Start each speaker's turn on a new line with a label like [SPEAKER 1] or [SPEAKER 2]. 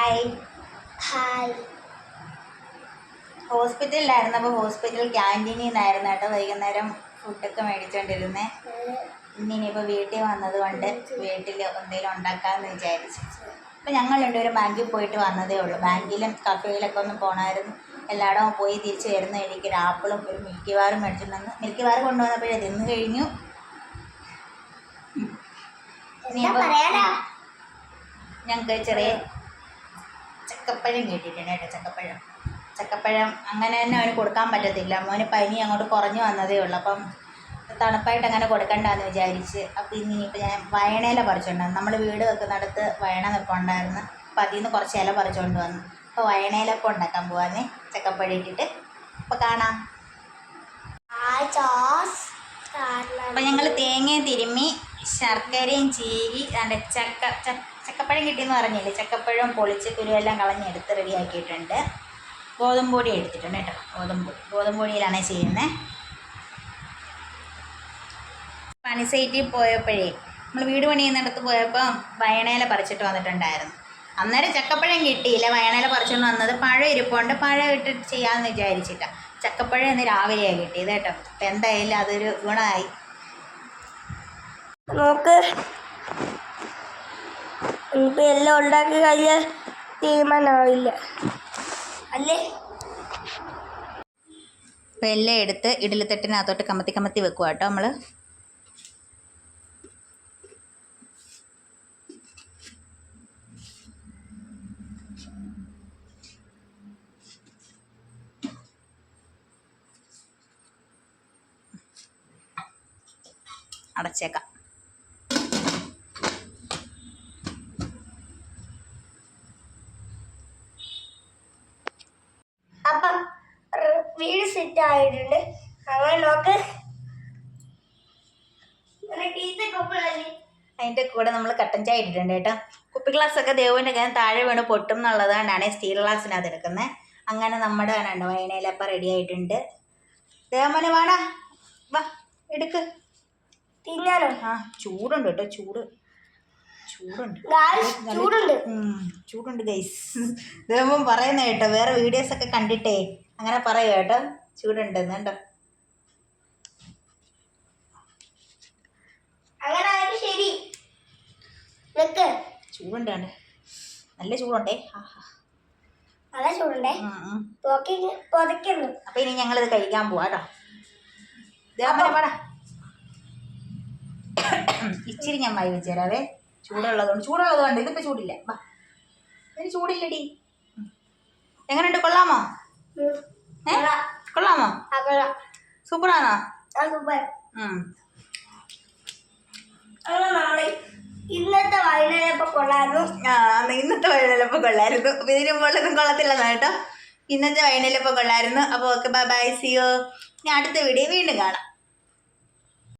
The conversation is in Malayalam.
[SPEAKER 1] ഹായ്
[SPEAKER 2] ഹായ്
[SPEAKER 1] ഹോസ്പിറ്റലിലായിരുന്നു അപ്പോൾ ഹോസ്പിറ്റൽ ക്യാന്റീനിൽ നിന്നായിരുന്നു കേട്ടോ വൈകുന്നേരം ഫുഡൊക്കെ മേടിച്ചോണ്ടിരുന്നേ. ഇന്ന് ഇനിയിപ്പോൾ വീട്ടിൽ വന്നത് കൊണ്ട് വീട്ടിൽ എന്തെങ്കിലും ഉണ്ടാക്കാമെന്ന് വിചാരിച്ചു. അപ്പോൾ ഞങ്ങൾ രണ്ടുപേരും ബാങ്കിൽ പോയിട്ട് വന്നതേ ഉള്ളൂ. ബാങ്കിലും കഫേയിലൊക്കെ ഒന്ന് പോകണമായിരുന്നു എല്ലായിടവും പോയി തിരിച്ച് വരുന്ന വഴിക്ക് ഒരു ആപ്പിളും ഒരു മിൽക്കി വാറും മേടിച്ചിട്ട് വന്ന് മിൽക്കി വാർ കൊണ്ടുവന്നപ്പോഴേ തിന്നു കഴിഞ്ഞു. ഞങ്ങൾക്ക് ചെറിയ ചക്കപ്പഴം കേട്ടിട്ടുണ്ട് കേട്ടോ ചക്കപ്പഴം. ചക്കപ്പഴം അങ്ങനെ തന്നെ അവന് കൊടുക്കാൻ പറ്റത്തില്ല. മോന് പനി അങ്ങോട്ട് കുറഞ്ഞു വന്നതേ ഉള്ളൂ. അപ്പം തണുപ്പായിട്ട് അങ്ങനെ കൊടുക്കണ്ടെന്ന് വിചാരിച്ച്. അപ്പം ഇനി ഇനിയിപ്പോൾ ഞാൻ വയണയില പറിച്ചുകൊണ്ടായിരുന്നു നമ്മൾ വീട് വെക്കുന്നിടത്ത് വയണ നിൽക്കൊണ്ടായിരുന്നു അപ്പം അതിൽ നിന്ന് കുറച്ച് ഇല പറിച്ചുകൊണ്ട് വന്നു. അപ്പോൾ വയണയിലപ്പം ഉണ്ടാക്കാൻ പോവാന്നേ ചക്കപ്പഴം ഇട്ടിട്ട്. അപ്പോൾ കാണാം.
[SPEAKER 2] ആ കാരണം
[SPEAKER 1] അപ്പം ഞങ്ങൾ തേങ്ങയും തിരുമ്മി ശർക്കരയും ചീകി അതിന്റെ ചക്ക ചക്കപ്പഴം കിട്ടിയെന്ന് പറഞ്ഞില്ലേ? ചക്കപ്പഴം പൊളിച്ച് കുരുവെല്ലാം കളഞ്ഞെടുത്ത് റെഡിയാക്കിയിട്ടുണ്ട് ഗോതമ്പ് പൊടി എടുത്തിട്ടുണ്ട് കേട്ടോ ഗോതമ്പ് ഗോതമ്പൊടിയിലാണ് ഗോതമ്പ് പൊടിയിലാണ് ചെയ്യുന്നത് പണി സൈറ്റിൽ പോയപ്പോഴേ നമ്മൾ വീട് പണി ചെയ്യുന്നിടത്ത് പോയപ്പോൾ വയണേല പറിച്ചിട്ട് വന്നിട്ടുണ്ടായിരുന്നു. അന്നേരം ചക്കപ്പഴം കിട്ടിയില്ല വയണേല പറിച്ചുകൊണ്ട് വന്നത് പഴം ഇരിപ്പുണ്ട് പഴം ഇട്ടിട്ട് ചെയ്യാമെന്ന് വിചാരിച്ചിട്ടാണ് ചക്കപ്പഴം ഇന്ന് രാവിലെയാണ് കിട്ടിയത് കേട്ടോ. അപ്പം എന്തായാലും അതൊരു ഗുണമായി.
[SPEAKER 2] നോക്ക്. ഇപ്പം എല്ലാം ഉണ്ടാക്കി കഴിഞ്ഞാൽ തീരുമാനമാവില്ല. അല്ലേ?
[SPEAKER 1] അപ്പം എല്ലാം എടുത്ത് ഇഡലിത്തട്ടിനകത്തോട്ട് കമത്തി കമത്തി വെക്കുക കേട്ടോ നമ്മൾ അടച്ചേക്കാം.
[SPEAKER 2] അപ്പം വീട് സെറ്റ് ആയിട്ടുണ്ട്. അങ്ങനെ നോക്ക്.
[SPEAKER 1] അതിന്റെ കൂടെ നമ്മൾ കട്ടൻ ചായ ഇട്ടിട്ടുണ്ട് കേട്ടോ. കുപ്പി ഗ്ലാസ് ഒക്കെ ദേവുവിന്റെ കാര്യം താഴെ വീണ് പൊട്ടും എന്നുള്ളതുകൊണ്ടാണ് സ്റ്റീൽ ഗ്ലാസ്സിനകത്ത് എടുക്കുന്നത് അങ്ങനെ നമ്മുടെ കണ്ടോ വൈനയിലപ്പം റെഡി ആയിട്ടുണ്ട്. ദേവമനെ വേണ വാ എടുക്ക്.
[SPEAKER 2] തിന്നാനോ
[SPEAKER 1] ആ ചൂടുണ്ട് കേട്ടോ ചൂട്. ചൂടുണ്ട്.
[SPEAKER 2] ചൂടുണ്ട്.
[SPEAKER 1] ഗൈസ് പറയുന്ന കേട്ടോ വേറെ വീഡിയോസ് ഒക്കെ കണ്ടിട്ടേ. അങ്ങനെ പറയൂ കേട്ടോ ചൂടുണ്ട് കേട്ടോ
[SPEAKER 2] അങ്ങനെ ശരി.
[SPEAKER 1] ചൂടുണ്ട് നല്ല ചൂടുണ്ടേ.
[SPEAKER 2] നല്ല ചൂടുണ്ടേ?
[SPEAKER 1] അപ്പൊ ഇനി ഞങ്ങളിത് കഴിക്കാൻ പോവാട്ടോ പറയാ പാടാ. ഇച്ചിരി ഞാൻ വായി വെച്ചുതരാവേ ചൂടുള്ളതുകൊണ്ട് ചൂടുള്ളത് കൊണ്ട്? ഇതിപ്പോ ചൂടില്ല. വാ. ഇതിന് ചൂടില്ലടി. എങ്ങനെയുണ്ട്? കൊള്ളാമോ. ഏ? കൊള്ളാമോ? സൂപ്പറാണോ?
[SPEAKER 2] ഇന്നത്തെ വൈകുന്നേരം കൊള്ളായിരുന്നു.
[SPEAKER 1] ഇന്നത്തെ വൈകുന്നേരപ്പം കൊള്ളായിരുന്നു. ഇതിന് മുകളിലൊന്നും കൊള്ളത്തില്ലെന്നാ കേട്ടോ. ഇന്നത്തെ വൈകുന്നേരപ്പം കൊള്ളായിരുന്നു. അപ്പോൾ ഓക്കെ ബൈ ബൈ സിയോ ഞാൻ അടുത്ത വീഡിയോ വീണ്ടും കാണാം.